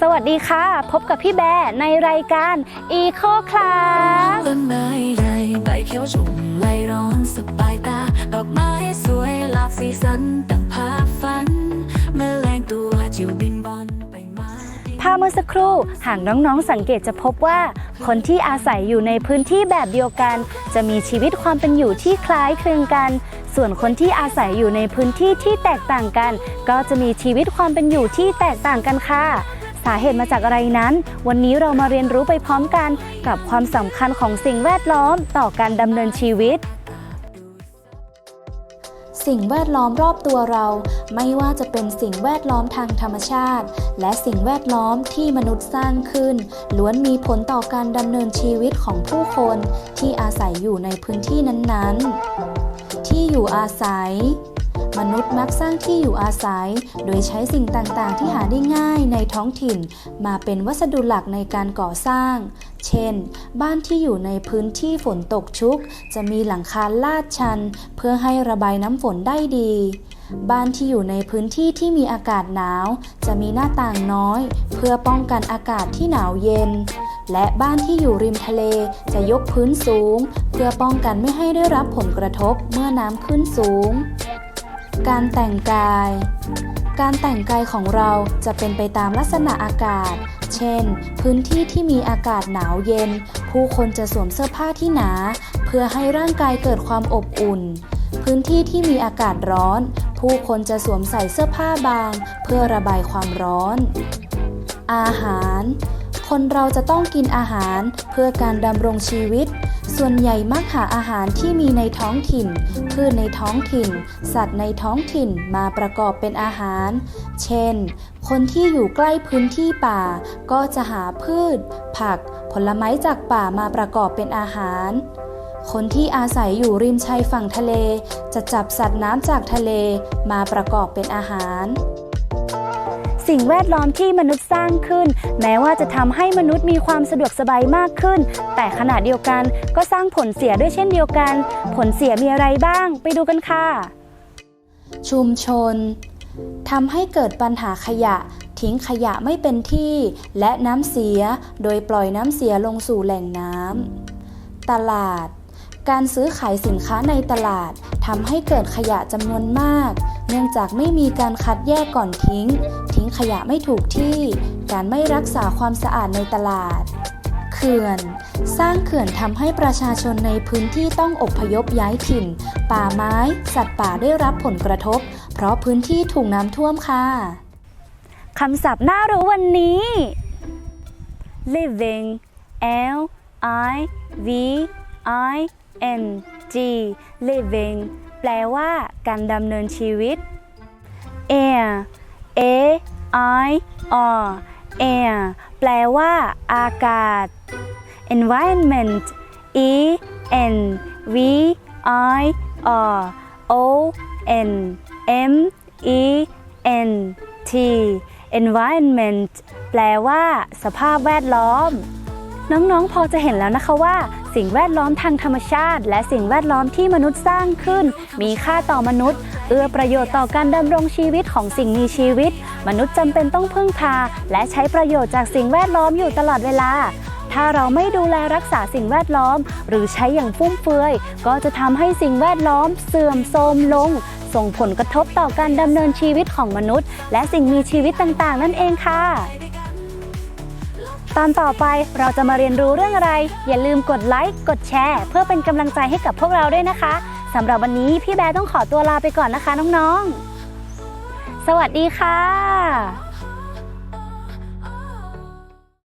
สวัสดีค่ะ พบกับพี่แบร์ในรายการ Eco Class ต้นไม้ใหญ่ใบเขียวชุ่มไหลร้อนสบายตา ดอกไม้สวยหลากสีสันดังภาพฝันแมลงตัวจิ๋วบินบอนไปมาภาพเมื่อสักครู่ หากน้องๆสังเกตจะพบว่า คนที่อาศัยอยู่ในพื้นที่แบบเดียวกัน จะมีชีวิตความเป็นอยู่ที่คล้ายคลึงกัน ส่วนคนที่อาศัยอยู่ในพื้นที่ที่แตกต่างกัน ก็จะมีชีวิตความเป็นอยู่ที่แตกต่างกันค่ะ สาเหตุมาจากอะไรนั้น วันนี้เรามาเรียนรู้ไปพร้อมกันกับความสำคัญของสิ่งแวดล้อมต่อการดำเนินชีวิต สิ่งแวดล้อมรอบตัวเรา ไม่ว่าจะเป็นสิ่งแวดล้อมทางธรรมชาติ และสิ่งแวดล้อมที่มนุษย์สร้างขึ้น ล้วนมีผลต่อการดำเนินชีวิตของผู้คนที่อาศัยอยู่ในพื้นที่นั้นๆ ที่อยู่อาศัย มนุษย์มักสร้างที่อยู่อาศัย โดยใช้สิ่งต่างๆ ที่หาได้ง่ายในท้องถิ่น มาเป็นวัสดุหลักในการก่อสร้าง เช่น บ้านที่อยู่ในพื้นที่ฝนตกชุก จะมีหลังคาลาดชัน เพื่อให้ระบายน้ำฝนได้ดี บ้านที่อยู่ในพื้นที่ที่มีอากาศหนาว จะมีหน้าต่างน้อย เพื่อป้องกันอากาศที่หนาวเย็นและบ้านที่อยู่ริมทะเลจะยกพื้นสูง เพื่อป้องกันไม่ให้ได้รับผลกระทบเมื่อน้ำขึ้นสูง การแต่งกาย การแต่งกายของเราจะเป็นไปตามลักษณะอากาศ เช่น พื้นที่ที่มีอากาศหนาวเย็น ผู้คนจะสวมเสื้อผ้าที่หนา เพื่อให้ร่างกายเกิดความอบอุ่น พื้นที่ที่มีอากาศร้อน ผู้คนจะสวมใส่เสื้อผ้าบาง เพื่อระบายความร้อน อาหาร คนเราจะต้องกินอาหารเพื่อการดำรงชีวิต ส่วนใหญ่มักหาอาหารที่มีในท้องถิ่น พืชในท้องถิ่น สัตว์ในท้องถิ่นมาประกอบเป็นอาหาร เช่น คนที่อยู่ใกล้พื้นที่ป่า ก็จะหาพืช ผัก ผลไม้จากป่ามาประกอบเป็นอาหาร คนที่อาศัยอยู่ริมชายฝั่งทะเล จะจับสัตว์น้ำจากทะเลมาประกอบเป็นอาหาร สิ่งแวดล้อมที่มนุษย์สร้างขึ้น แม้ว่าจะทำให้มนุษย์มีความสะดวกสบายมากขึ้น แต่ขณะเดียวกันก็สร้างผลเสียด้วยเช่นเดียวกัน ผลเสียมีอะไรบ้าง ไปดูกันค่ะ ชุมชนทำให้เกิดปัญหาขยะ ทิ้งขยะไม่เป็นที่ และน้ำเสียโดยปล่อยน้ำเสียลงสู่แหล่งน้ำตลาด การซื้อขายสินค้าในตลาดทำให้เกิดขยะจำนวนมาก เนื่องจากไม่มีการคัดแยกก่อนทิ้ง ทิ้งขยะไม่ถูกที่ การไม่รักษาความสะอาดในตลาด เขื่อน สร้างเขื่อนทำให้ประชาชนในพื้นที่ต้องอบพยพย้ายถิ่น ป่าไม้ สัตว์ป่าได้รับผลกระทบ เพราะพื้นที่ถูกน้ำท่วมค่ะคำศัพท์น่ารู้วันนี้ living L I V I N G living แปลว่าการดำเนินชีวิต air A I R air แปลว่า อากาศ environment E N V I R O N M E N T environment แปลว่า สภาพแวดล้อม น้องๆ พอจะเห็นแล้วนะคะว่า สิ่งแวดล้อมทางธรรมชาติ และสิ่งแวดล้อมที่มนุษย์สร้างขึ้น มีค่าต่อมนุษย์ เอื้อประโยชน์ต่อการดำรงชีวิตของสิ่งมีชีวิต มนุษย์จำเป็นต้องพึ่งพา และใช้ประโยชน์จากสิ่งแวดล้อมอยู่ตลอดเวลา ถ้าเราไม่ดูแลรักษาสิ่งแวดล้อม หรือใช้อย่างฟุ่มเฟือย ก็จะทำให้สิ่งแวดล้อม เสื่อมโทรมลง ส่งผลกระทบต่อการดำเนินชีวิตของมนุษย์ และสิ่งมีชีวิตต่างๆ นั่นเองค่ะ ตอนต่อไปเราจะมาเรียนรู้เรื่องอะไร อย่าลืมกดไลค์กดแชร์ เพื่อเป็นกำลังใจให้กับพวกเราด้วยนะคะสำหรับวันนี้พี่แบร์ต้องขอตัวลาไปก่อนนะคะน้องๆ สวัสดีค่ะ